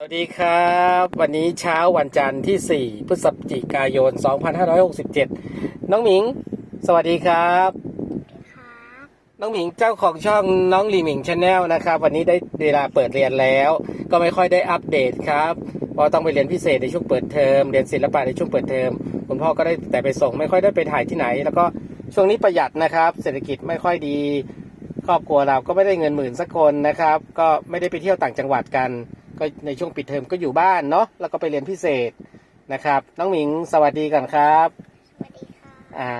สวัสดีครับ วันนี้เช้าวันจันทร์ที่ 4 พฤศจิกายน 2567 น้องหมิง สวัสดีครับครับ น้องหมิงเจ้าของช่องน้องลีหมิงชาแนลนะครับ วันนี้ได้เวลาเปิดเรียนแล้ว ก็ไม่ค่อยได้อัปเดตครับเพราะต้องไปเรียนพิเศษในช่วงเปิดเทอมเรียนศิลปะในช่วงเปิดเทอมคุณพ่อก็ได้แต่ไปส่งไม่ค่อยได้ไปถ่ายที่ไหน แล้วก็ช่วงนี้ประหยัดนะครับ เศรษฐกิจไม่ค่อยดี ครอบครัวเราก็ไม่ได้เงินหมื่นสักคนนะครับ ก็ไม่ได้ไปเที่ยวต่างจังหวัดกัน ก็ในช่วงปิดเทอมก็อยู่บ้านเนาะแล้วก็ไปเรียนพิเศษนะครับ น้องหมิงสวัสดีกันครับสวัสดีค่ะอ่า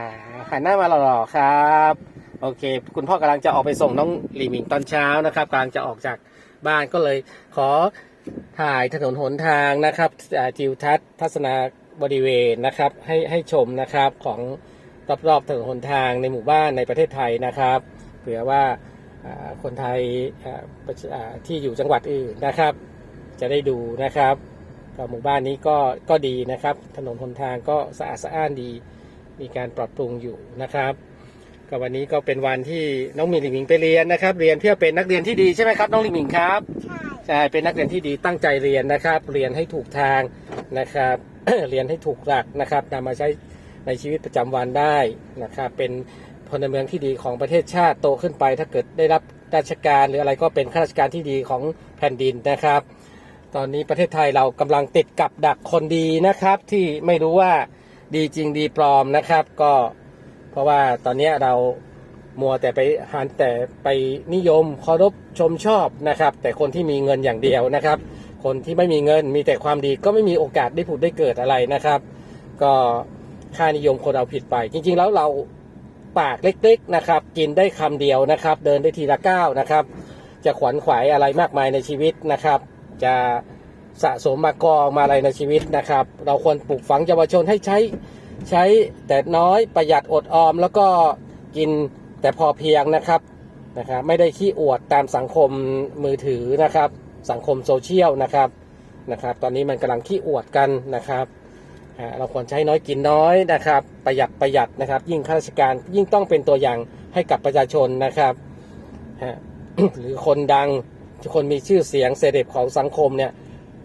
หันหน้ามาหล่อๆครับโอเค คุณพ่อกำลังจะออกไปส่งน้องหลีหมิงตอนเช้านะครับกำลังจะออกจากบ้านก็เลยขอถ่ายถนนหนทางนะครับอ่าทิวทัศน์ทัศนาบริเวณนะครับให้ให้ชมนะครับของรอบๆถนนหนทางในหมู่บ้านในประเทศไทยนะครับเผื่อว่าอ่าคนไทยอ่าประชาอ่าที่อยู่จังหวัดอื่นนะครับ จะได้ดูนะครับก็หมู่บ้านนี้ก็ก็ดีนะครับ ถนนหนทางก็สะอาดสะอ้านดี มีการปรับปรุงอยู่นะครับก็วันนี้ก็เป็นวันที่น้องหมิงหลิงหมิงไปเรียนนะครับ เรียนเพื่อเป็นนักเรียนที่ดีใช่ไหมครับ น้องหลิงหมิงครับใช่ใช่เป็นนักเรียนที่ดีตั้งใจเรียนนะครับ เรียนให้ถูกทางนะครับ เรียนให้ถูกหลักนะครับนำมาใช้ในชีวิตประจำวันได้นะครับ เป็นพลเมืองที่ดีของประเทศชาติโตขึ้นไป ถ้าเกิดได้รับราชการหรืออะไรก็เป็นข้าราชการที่ดีของแผ่นดินนะครับ ตอนนี้ประเทศไทยเรากำลังติดกับดักคนดีนะครับ ที่ไม่รู้ว่าดีจริงดีปลอมนะครับ ก็เพราะว่าตอนนี้เรามัวแต่ไปหันแต่ไปนิยมเคารพชมชอบนะครับ แต่คนที่มีเงินอย่างเดียวนะครับ คนที่ไม่มีเงินมีแต่ความดีก็ไม่มีโอกาสได้ผุดได้เกิดอะไรนะครับ ก็ค่านิยมคนเราผิดไป จริง ๆ แล้วเราปากเล็กๆนะครับ กินได้คำเดียวนะครับ เดินได้ทีละก้าวนะครับ จะขวัญขวายอะไรมากมายในชีวิตนะครับ จะสะสมมากองมาอะไรในชีวิตนะครับ เราควรปลูกฝังเยาวชนให้ใช้ใช้แต่น้อยประหยัดอดออม แล้วก็กินแต่พอเพียงนะครับนะครับ ไม่ได้ขี้อวดตามสังคมมือถือนะครับ สังคมโซเชียลนะครับนะครับ ตอนนี้มันกำลังขี้อวดกันนะครับเราควรใช้น้อยกินน้อยนะครับ ประหยัดประหยัดนะครับ ยิ่งข้าราชการยิ่งต้องเป็นตัวอย่างให้กับประชาชนนะครับหรือคนดัง คนมีชื่อเสียงเสด็จของสังคมเนี่ย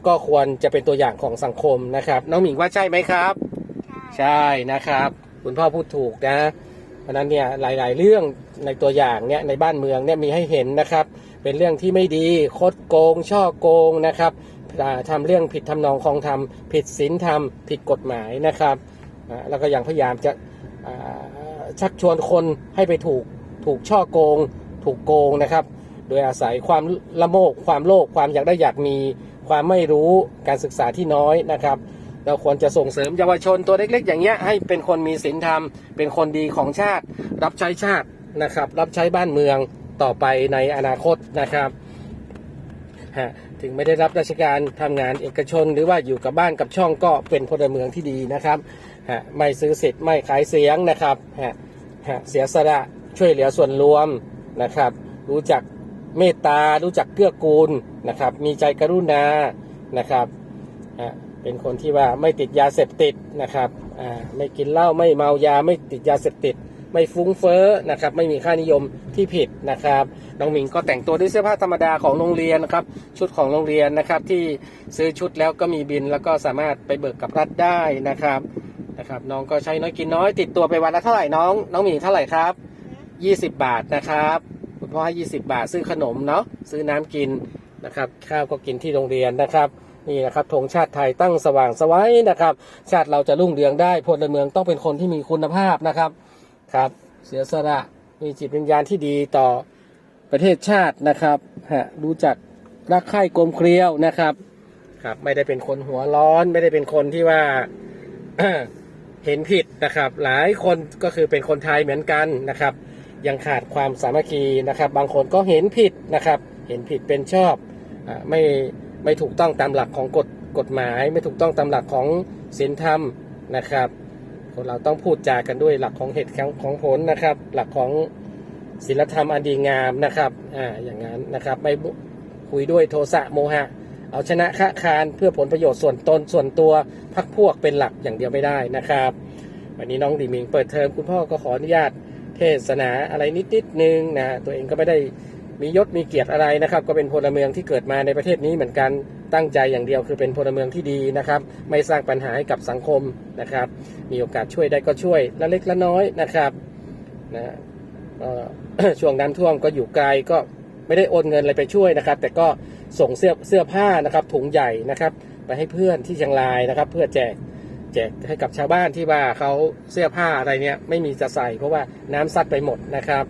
ก็ควรจะเป็นตัวอย่างของสังคมนะครับ น้องหมิงว่าใช่ไหมครับ ใช่ใช่นะครับ คุณพ่อพูดถูกนะเพราะฉะนั้นเนี่ยหลาย ๆ เรื่องในตัวอย่างเนี่ยในบ้านเมืองเนี่ยมีให้เห็นนะครับ เป็นเรื่องที่ไม่ดีคดโกง ช่อโกงนะครับอ่าทำเรื่องผิดทำนองคลองธรรมผิดศีลธรรมผิดกฎหมายนะครับอ่าแล้วก็ยังพยายามจะอ่าชักชวนคนให้ไปถูกถูกช่อโกง ถูกโกงนะครับ โดยอาศัยความละโมบความโลภความอยากได้อยากมีความไม่รู้การศึกษาที่น้อยนะครับ เราควรจะส่งเสริมเยาวชนตัวเล็กๆ อย่างเงี้ยให้เป็นคนมีศีลธรรม เป็นคนดีของชาติ รับใช้ชาตินะครับ รับใช้บ้านเมืองต่อไปในอนาคตนะครับฮะถึงไม่ได้รับราชการทำงานเอกชน หรือว่าอยู่กับบ้านกับช่องก็เป็นพลเมืองที่ดีนะครับฮะไม่ซื้อสิทธิ์ไม่ขายเสียงนะครับฮะฮะเสียสละช่วยเหลือส่วนรวมนะครับ รู้จัก เมตตารู้จักเกื้อกูลนะครับ มีใจกรุณานะครับเป็นคนที่ว่าไม่ติดยาเสพติดนะครับไม่กินเหล้าไม่เมายาไม่ติดยาเสพติด ไม่ฟุ้งเฟ้อนะครับ ไม่มีค่านิยมที่ผิดนะครับน้องหมิงก็แต่งตัวด้วยเสื้อผ้าธรรมดาของโรงเรียนนะครับ ชุดของโรงเรียนนะครับ ที่ซื้อชุดแล้วก็มีบินแล้วก็สามารถไปเบิกกับรัฐได้นะครับนะครับ น้องก็ใช้น้อยกินน้อย ติดตัวไปวันละเท่าไหร่น้อง น้องหมิงเท่าไหร่ครับ 20 บาทนะครับ พ่อให้20บาทซื้อขนมเนาะซื้อน้ำกินนะครับ ข้าวก็กินที่โรงเรียนนะครับนี่นะครับธงชาติไทยตั้งสว่างสวัยนะครับ ชาติเราจะรุ่งเรืองได้พลเมืองต้องเป็นคนที่มีคุณภาพนะครับครับ เสียสละมีจิตวิญญาณที่ดีต่อประเทศชาตินะครับฮะรู้จักรักใคร่กลมเกลียวนะครับครับ ไม่ได้เป็นคนหัวร้อน ไม่ได้เป็นคนที่ว่าเห็นผิดนะครับ หลายคนก็คือเป็นคนไทยเหมือนกันนะครับ ยังขาดความสามัคคีนะครับ บางคนก็เห็นผิดนะครับ เห็นผิดเป็นชอบอไม่ไม่ถูกต้องตามหลักของกฎกฎหมาย ไม่ถูกต้องตามหลักของศีลธรรมนะครับคนเราต้องพูดจากันด้วยหลักของเหตุของของผลนะครับ หลักของศีลธรรมอันดีงามนะครับอ่าอย่างนั้นนะครับไม่คุยด้วยโทสะโมหะ เอาชนะค้าคารเพื่อผลประโยชน์ส่วนตนส่วนตัวพักพวกเป็นหลักอย่างเดียวไม่ได้นะครับ วันนี้น้องดีมิงเปิดเทอมคุณพ่อก็ขออนุญาต เทศนาอะไรนิดนิดนึงนะตัวเองก็ไม่ได้มียศมีเกียรติอะไรนะครับ ก็เป็นพลเมืองที่เกิดมาในประเทศนี้เหมือนกันตั้งใจอย่างเดียวคือเป็นพลเมืองที่ดีนะครับ ไม่สร้างปัญหาให้กับสังคมนะครับ มีโอกาสช่วยได้ก็ช่วยละเล็กละน้อยนะครับนะช่วงน้ำท่วมก็อยู่ไกลก็ไม่ได้โอนเงินอะไรไปช่วยนะครับ แต่ก็ส่งเสื้อเสื้อผ้านะครับถุงใหญ่นะครับ ไปให้เพื่อนที่เชียงรายนะครับ เพื่อแจก แจกให้กับชาวบ้านที่ว่าเขาเสื้อผ้าอะไรเนี่ยไม่มีจะใส่เพราะว่าน้ำซัดไปหมดนะครับ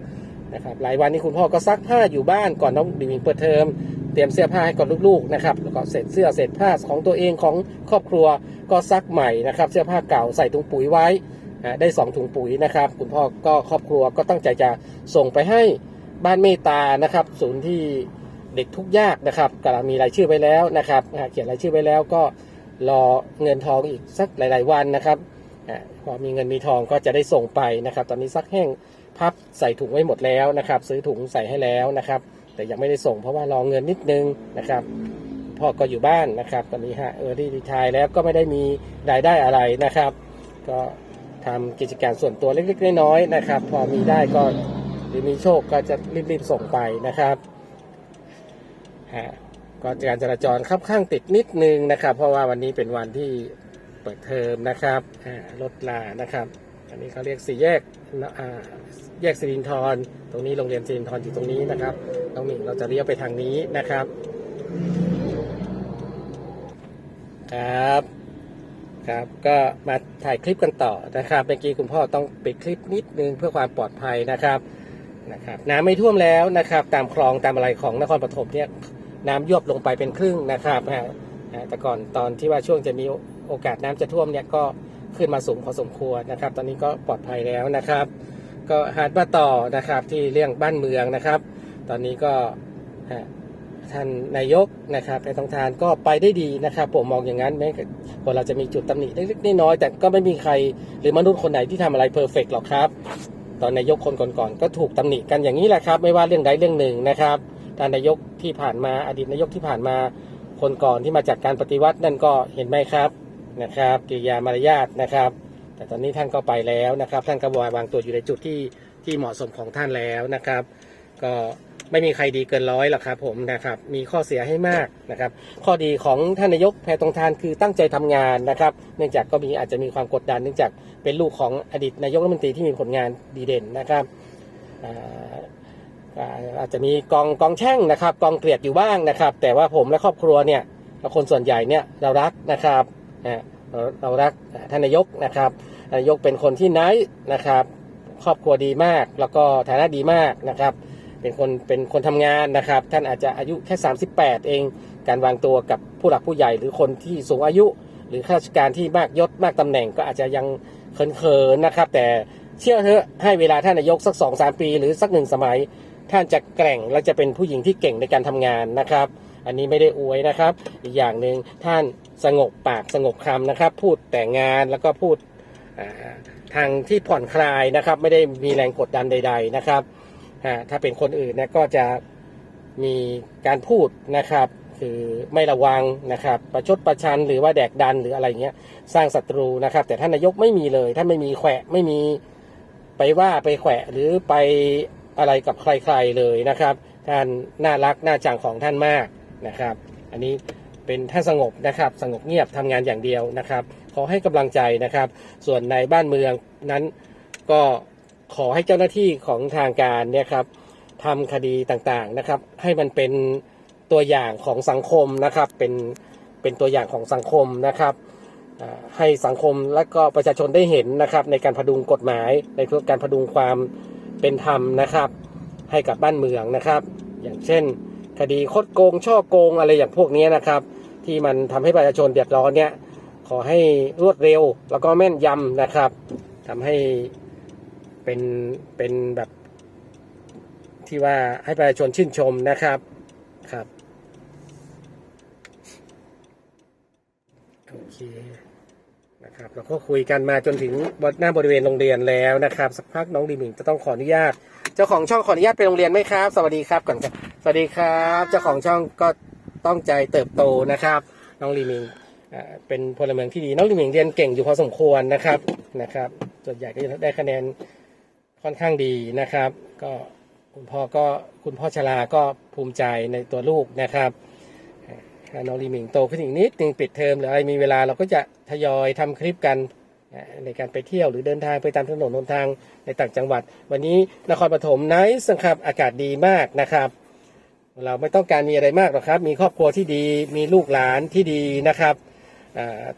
นะครับหลายวันนี้คุณพ่อก็ซักผ้าอยู่บ้านก่อนน้องดิมิงเปิดเทอมเตรียมเสื้อผ้าให้กับลูกๆนะครับแล้วก็เสร็จเสื้อเสร็จผ้าของตัวเองของครอบครัวก็ซักใหม่นะครับ เสื้อผ้าเก่าใส่ถุงปุ๋ยไว้ได้สองถุงปุ๋ยนะครับ คุณพ่อก็ครอบครัวก็ตั้งใจจะส่งไปให้บ้านเมตานะครับ ศูนย์ที่เด็กทุกยากนะครับกำลังมีรายชื่อไว้แล้วนะครับเขียนรายชื่อไว้แล้วก็ รอเงินทองอีกสักหลาย ๆ วันนะครับพอมีเงินมีทองก็จะได้ส่งไปนะครับ ตอนนี้ซักแห้งพับใส่ถุงไว้หมดแล้วนะครับ ซื้อถุงใส่ให้แล้วนะครับ แต่ยังไม่ได้ส่งเพราะว่ารอเงินนิดนึงนะครับพ่อก็อยู่บ้านนะครับ ตอนนี้ฮะเออที่ดีทายแล้วก็ไม่ได้มีรายได้อะไรนะครับ ก็ทำกิจการส่วนตัวเล็กๆน้อยๆนะครับ พอมีได้ก็หรือมีโชคก็จะรีบๆส่งไปนะครับฮะ ก็การจราจรค่อนข้างติดนิดนึงนะครับ เพราะว่าวันนี้เป็นวันที่เปิดเทอมนะครับรถลานะครับ อันนี้เขาเรียกสี่แยกแยกสิรินทรตรงนี้โรงเรียนสิรินทรอยู่ตรงนี้นะครับน้องหมิงเราจะเลี้ยวไปทางนี้นะครับครับ ครับก็มาถ่ายคลิปกันต่อนะครับเมื่อกี้คุณพ่อต้องปิดคลิปนิดนึงเพื่อความปลอดภัยนะครับนะครับน้ำไม่ท่วมแล้วนะครับ ตามคลองตามอะไรของนครปฐมเนี่ย น้ำยวบลงไปเป็นครึ่งนะครับฮะแต่ก่อนตอนที่ว่าช่วงจะมีโอกาสน้ำจะท่วมเนี่ยก็ขึ้นมาสูงพอสมควรนะครับ ตอนนี้ก็ปลอดภัยแล้วนะครับ ก็หันมาต่อนะครับที่เรื่องบ้านเมืองนะครับ ตอนนี้ก็ท่านนายกนะครับในทองทานก็ไปได้ดีนะครับ ผมมองอย่างนั้นแม้คนเราจะมีจุดตำหนิเล็กๆน้อยๆแต่ก็ไม่มีใครหรือมนุษย์คนไหนที่ทำอะไรเพอร์เฟกหรอกครับ ตอนนายกคนก่อนๆก็ถูกตำหนิกันอย่างนี้แหละครับ ไม่ว่าเรื่องใดเรื่องหนึ่งนะครับ ท่านนายกที่ผ่านมาอดีตนายกที่ผ่านมาคนก่อนที่มาจากการปฏิวัตินั่นก็เห็นไหมครับนะครับกิริยามารยาทนะครับ แต่ตอนนี้ท่านก็ไปแล้วนะครับ ท่านก็วางตัวอยู่ในจุดที่ที่เหมาะสมของท่านแล้วนะครับ ก็ไม่มีใครดีเกินร้อยหรอกครับผมนะครับ มีข้อเสียให้มากนะครับ ข้อดีของท่านนายกแพทองทานคือตั้งใจทำงานนะครับ เนื่องจากก็มีอาจจะมีความกดดัน เนื่องจากเป็นลูกของอดีตนายกรัฐมนตรีที่มีผลงานดีเด่นนะครับ อาจจะมีกองกองแช่งนะครับกองเกลียดอยู่บ้างนะครับ แต่ว่าผมและครอบครัวเนี่ยและคนส่วนใหญ่เนี่ยเรารักนะครับเราเรารักท่านนายกนะครับท่านนายกเป็นคนที่ไนท์นะครับครอบครัวดีมาก แล้วก็ฐานะดีมากนะครับ เป็นคนเป็นคนทำงานนะครับ ท่านอาจจะอายุแค่ 38 เองการวางตัวกับผู้หลักผู้ใหญ่หรือคนที่สูงอายุ หรือข้าราชการที่มากยศมากตำแหน่งก็อาจจะยังเขินๆนะครับ แต่เชื่อเถอะให้เวลาท่านนายกสักสองสามปี หรือสักหนึ่งสมัย ท่านจะแกร่งและจะเป็นผู้หญิงที่เก่งในการทำงานนะครับ อันนี้ไม่ได้อวยนะครับ อีกอย่างหนึ่งท่านสงบปากสงบคำนะครับ พูดแต่งานแล้วก็พูดทางที่ผ่อนคลายนะครับ ไม่ได้มีแรงกดดันใด ๆนะครับถ้าเป็นคนอื่นเนะก็จะมีการพูดนะครับ คือไม่ระวังนะครับ ประชดประชันหรือว่าแดกดันหรืออะไรเงี้ยสร้างศัตรูนะครับ แต่ท่านนายกไม่มีเลยท่านไม่มีแขวะไม่มีไปว่าไปแขวะหรือไป อะไรกับใครๆเลยนะครับ ท่านน่ารักน่าจังของท่านมากนะครับ อันนี้เป็นท่านสงบนะครับ สงบเงียบทำงานอย่างเดียวนะครับ ขอให้กำลังใจนะครับ ส่วนในบ้านเมืองนั้นก็ขอให้เจ้าหน้าที่ของทางการเนี่ยครับทำคดีต่างๆนะครับ ให้มันเป็นตัวอย่างของสังคมนะครับ เป็นเป็นตัวอย่างของสังคมนะครับให้สังคมและก็ประชาชนได้เห็นนะครับ ในการพดุงกฎหมายในการพดุงความ เป็นธรรมนะครับ ให้กับบ้านเมืองนะครับ อย่างเช่น คดีคดโกง ช่อโกงอะไรอย่างพวกนี้นะครับ ที่มันทำให้ประชาชนเดือดร้อนเนี่ยขอให้รวดเร็วแล้วก็แม่นยำนะครับทำให้เป็นเป็นแบบที่ว่าให้ประชาชนชื่นชมนะครับครับโอเค นะครับเราก็คุยกันมาจนถึงหน้าบริเวณโรงเรียนแล้วนะครับ สักพักน้องดีมิงจะต้องขออนุญาต เจ้าของช่องขออนุญาตไปโรงเรียนไหมครับ สวัสดีครับก่อนครับสวัสดีครับ เจ้าของช่องก็ต้องใจเติบโตนะครับ น้องลีมิงเป็นพลเมืองที่ดีน้องลีมิงเรียนเก่งอยู่พอสมควรนะครับนะครับส่วนใหญ่ก็จะได้คะแนนค่อนข้างดีนะครับ ก็คุณพ่อก็คุณพ่อชราก็ภูมิใจในตัวลูกนะครับ น้องลีหมิงโตขึ้นอีกนิดนึงปิดเทอมหรืออะไรมีเวลาเราก็จะทยอยทำคลิปกันในการไปเที่ยวหรือเดินทางไปตามถนนหนทางในต่างจังหวัด วันนี้นครปฐมไนท์ครับอากาศดีมากนะครับ เราไม่ต้องการมีอะไรมากหรอกครับ มีครอบครัวที่ดีมีลูกหลานที่ดีนะครับ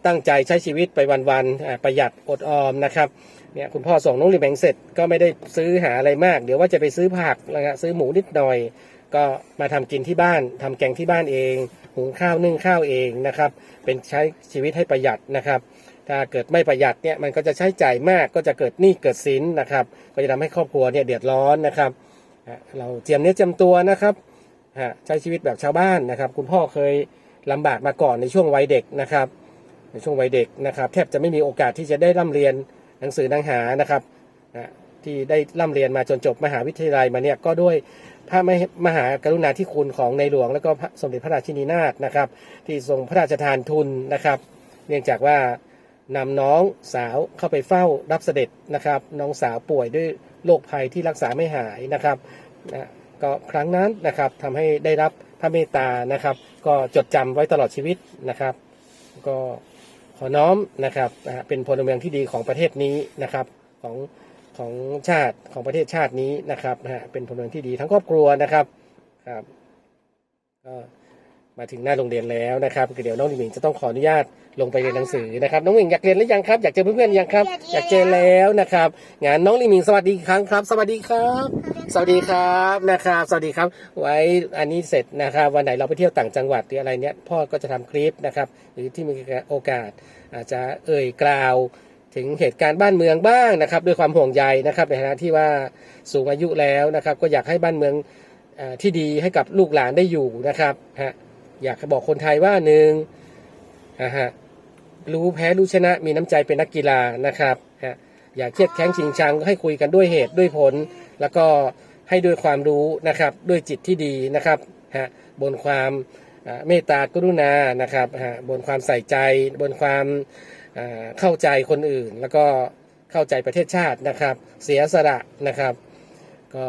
ตั้งใจใช้ชีวิตไปวันๆประหยัดอดออมนะครับเนี่ยคุณพ่อส่งน้องรีแบงเสร็จก็ไม่ได้ซื้อหาอะไรมาก เดี๋ยวว่าจะไปซื้อผักนะฮะซื้อหมูนิดหน่อย ก็มาทำกินที่บ้านทำแกงที่บ้านเอง หุงข้าวนึ่งข้าวเองนะครับ เป็นใช้ชีวิตให้ประหยัดนะครับ ถ้าเกิดไม่ประหยัดเนี่ยมันก็จะใช้จ่ายมากก็จะเกิดหนี้เกิดสินนะครับ ก็จะทำให้ครอบครัวเนี่ยเดือดร้อนนะครับ เราเจียมเนื้อเจียมตัวนะครับฮะใช้ชีวิตแบบชาวบ้านนะครับ คุณพ่อเคยลำบากมาก่อนในช่วงวัยเด็กนะครับ ในช่วงวัยเด็กนะครับ แทบจะไม่มีโอกาสที่จะได้ร่ำเรียนหนังสือหนังหานะครับที่ได้ร่ำเรียนมาจนจบมหาวิทยาลัยมาเนี่ยก็ด้วย พระมหากรุณาธิคุณของในหลวง แล้วก็สมเด็จพระราชินีนาถนะครับ ที่ทรงพระราชทานทุนนะครับ เนื่องจากว่านำน้องสาวเข้าไปเฝ้ารับเสด็จนะครับ น้องสาวป่วยด้วยโรคภัยที่รักษาไม่หายนะครับนะก็ครั้งนั้นนะครับทำให้ได้รับพระเมตตานะครับ ก็จดจำไว้ตลอดชีวิตนะครับ ก็ขอน้อมนะครับเป็นพลเมืองที่ดีของประเทศนี้นะครับของ ของชาติของประเทศชาตินี้นะครับนะฮะเป็นพลเมืองที่ดีทั้งครอบครัวนะครับครับก็มาถึงหน้าโรงเรียนแล้วนะครับเดี๋ยวน้องหมิงจะต้องขออนุญาตลงไปเรียนหนังสือนะครับ น้องหมิงอยากเรียนหรือยังครับอยากเจอเพื่อนๆหรือยังครับ อยากเจอแล้วนะครับงานน้องลิมิงสวัสดีอีกครั้งครับ สวัสดีครับ สวัสดีครับนะครับ สวัสดีครับ ไว้อันนี้เสร็จนะครับ วันไหนเราไปเที่ยวต่างจังหวัดหรืออะไรเนี้ยพ่อก็จะทำคลิปนะครับ หรือที่มีโอกาสอาจจะเอ่ยกล่าว ถึงเหตุการณ์บ้านเมืองบ้างนะครับ ด้วยความห่วงใยนะครับในฐานะที่ว่าสูงอายุแล้วนะครับ ก็อยากให้บ้านเมืองอที่ดีให้กับลูกหลานได้อยู่นะครับฮะอยากบอกคนไทยว่าหนึ่งฮะรู้แพ้รู้ชนะมีน้ำใจเป็นนักกีฬานะครับฮะอย่าเครียดแข้งชิงชังให้คุยกันด้วยเหตุด้วยผล แล้วก็ให้ด้วยความรู้นะครับด้วยจิตที่ดีนะครับฮะบนความเมตตากรุณานะครับฮะบนความใส่ใจ บนความ เข้าใจคนอื่น แล้วก็เข้าใจประเทศชาตินะครับ เสียสละนะครับ ก็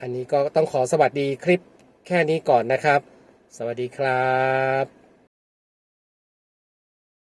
อันนี้ก็ต้องขอสวัสดีคลิปแค่นี้ก่อนนะครับ สวัสดีครับ